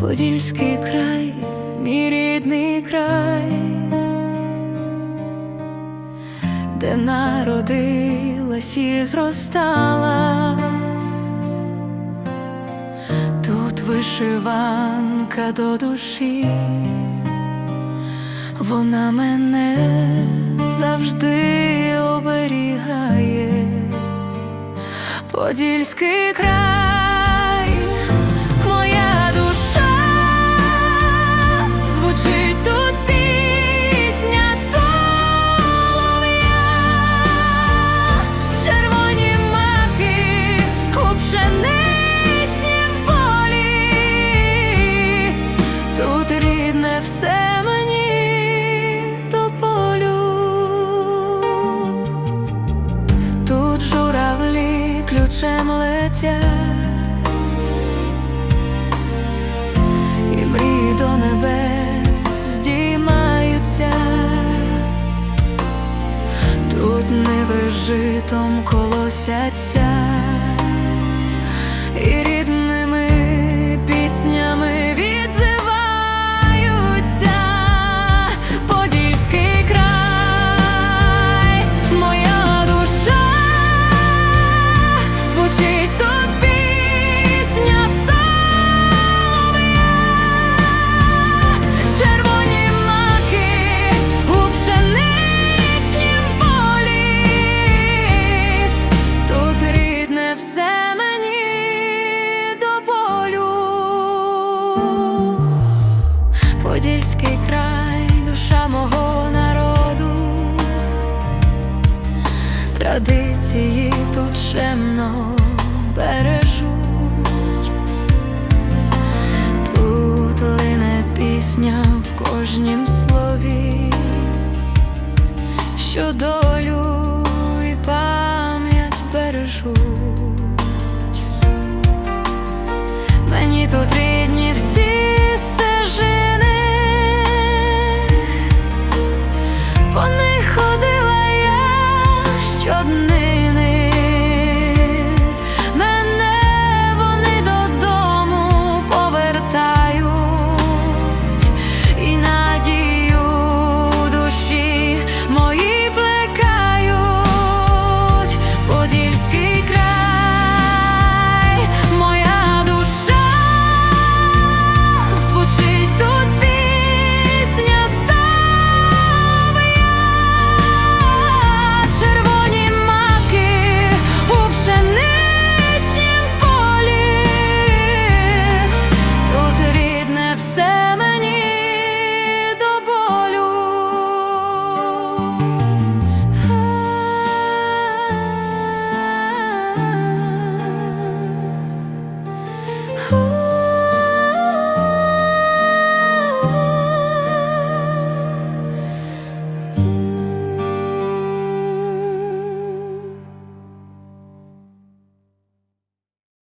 Подільський край, мій рідний край, де народилась і зростала, вишиванка до душі, вона мене завжди оберігає, Подільський край, тут рідне все мені до болю. Тут журавлі ключем летять, і мрії до небес здіймаються, тут ниви житом колосяться, і традиції тут шемно бережуть, тут лине пісня в кожнім слові, що долю і пам'ять бережуть. Мені тут рідні всі